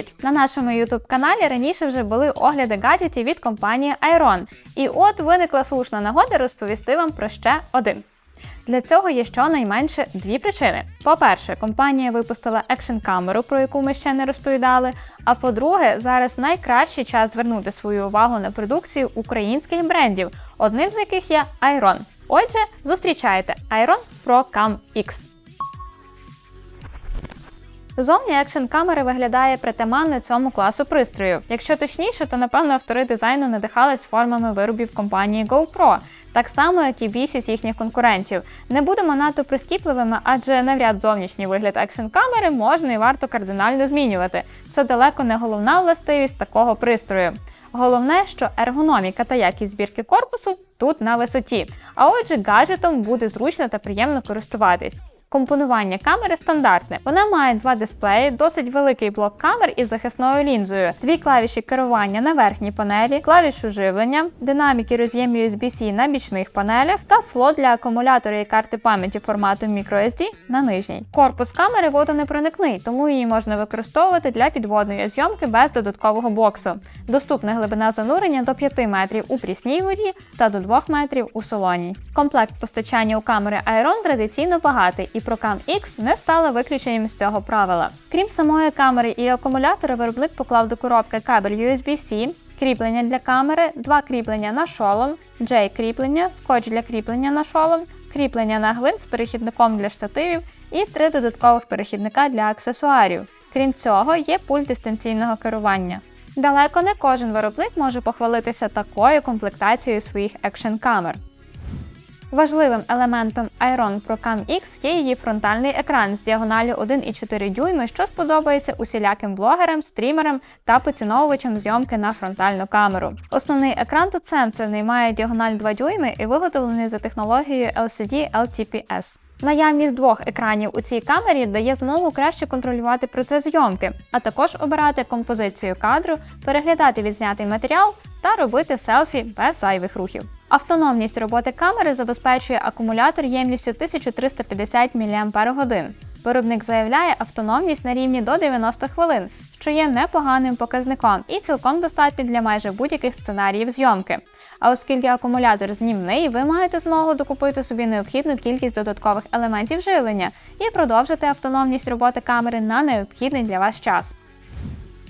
Привіт! На нашому youtube каналі раніше вже були огляди гаджетів від компанії Iron. І от виникла слушна нагода розповісти вам про ще один. Для цього є щонайменше дві причини. По-перше, компанія випустила екшн камеру, про яку ми ще не розповідали. А по-друге, зараз найкращий час звернути свою увагу на продукцію українських брендів, одним з яких є Iron. Отже, зустрічайте Iron Pro Cam X. Зовні екшн камери виглядає притаманно цьому класу пристрою. Якщо точніше, то напевно автори дизайну надихались формами виробів компанії GoPro, так само як і більшість їхніх конкурентів. Не будемо надто прискіпливими, адже навряд зовнішній вигляд екшн камери можна і варто кардинально змінювати. Це далеко не головна властивість такого пристрою. Головне, що ергономіка та якість збірки корпусу тут на висоті. А отже, гаджетом буде зручно та приємно користуватись. Компонування камери стандартне. Вона має два дисплеї, досить великий блок камер із захисною лінзою, дві клавіші керування на верхній панелі, клавішу живлення, динаміки роз'єм USB-C на бічних панелях та слот для акумулятора і карти пам'яті формату microSD на нижній. Корпус камери водонепроникний, тому її можна використовувати для підводної зйомки без додаткового боксу. Доступна глибина занурення до 5 метрів у прісній воді та до 2 метрів у солоній. Комплект постачання у камери Iron традиційно багатий і Procam X не стала виключенням з цього правила. Крім самої камери і акумулятора, виробник поклав до коробки кабель USB-C, кріплення для камери, два кріплення на шолом, J-кріплення, скотч для кріплення на шолом, кріплення на гвинт з перехідником для штативів і три додаткових перехідника для аксесуарів. Крім цього, є пульт дистанційного керування. Далеко не кожен виробник може похвалитися такою комплектацією своїх екшн камер. Важливим елементом Iron Pro Cam X є її фронтальний екран з діагоналю 1,4 дюйми, що сподобається усіляким блогерам, стрімерам та поціновувачам зйомки на фронтальну камеру. Основний екран тут сенсорний, має діагональ 2 дюйми і виготовлений за технологією LCD LTPS. Наявність двох екранів у цій камері дає змогу краще контролювати процес зйомки, а також обирати композицію кадру, переглядати відзнятий матеріал та робити селфі без зайвих рухів. Автономність роботи камери забезпечує акумулятор ємністю 1350 мАч. Виробник заявляє автономність на рівні до 90 хвилин, що є непоганим показником і цілком достатньо для майже будь-яких сценаріїв зйомки. А оскільки акумулятор знімний, ви маєте змогу докупити собі необхідну кількість додаткових елементів живлення і продовжити автономність роботи камери на необхідний для вас час.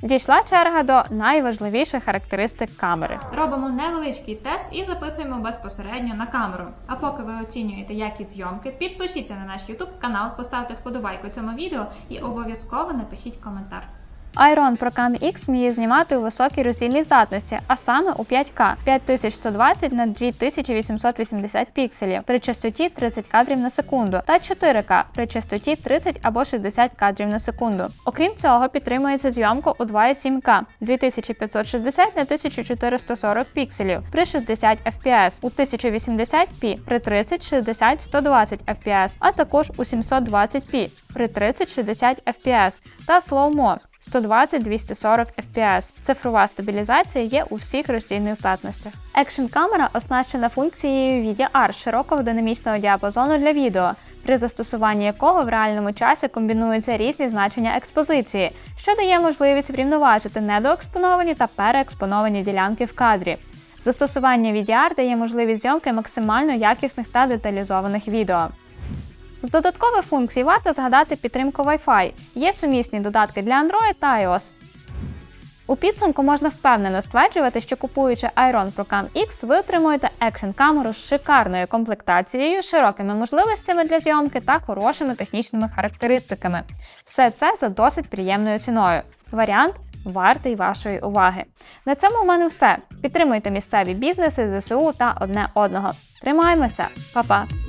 Дійшла черга до найважливіших характеристик камери. Робимо невеличкий тест і записуємо безпосередньо на камеру. А поки ви оцінюєте якість зйомки, підпишіться на наш YouTube канал, поставте вподобайку цьому відео і обов'язково напишіть коментар. Iron Pro Cam X вміє знімати у високій роздільній здатності, а саме у 5К 5120 на 2880 пікселів при частоті 30 кадрів на секунду та 4К при частоті 30 або 60 кадрів на секунду. Окрім цього, підтримується зйомку у 2,7К 2560 на 1440 пікселів при 60 FPS, у 1080p при 30, 60, 120 FPS, а також у 720p при 30-60 FPS та Mo 120-240 FPS. Цифрова стабілізація є у всіх роздільних здатностях. Екшн камера оснащена функцією VDR широкого динамічного діапазону для відео, при застосуванні якого в реальному часі комбінуються різні значення експозиції, що дає можливість врівноважити недоекспоновані та переекспоновані ділянки в кадрі. Застосування VDR дає можливість зйомки максимально якісних та деталізованих відео. З додаткових функцій варто згадати підтримку Wi-Fi. Є сумісні додатки для Android та iOS. У підсумку можна впевнено стверджувати, що купуючи Iron Pro Cam X, ви отримуєте екшн камеру з шикарною комплектацією, широкими можливостями для зйомки та хорошими технічними характеристиками. Все це за досить приємною ціною. Варіант вартий вашої уваги. На цьому в мене все. Підтримуйте місцеві бізнеси, ЗСУ та одне одного. Тримаємося, Па-па!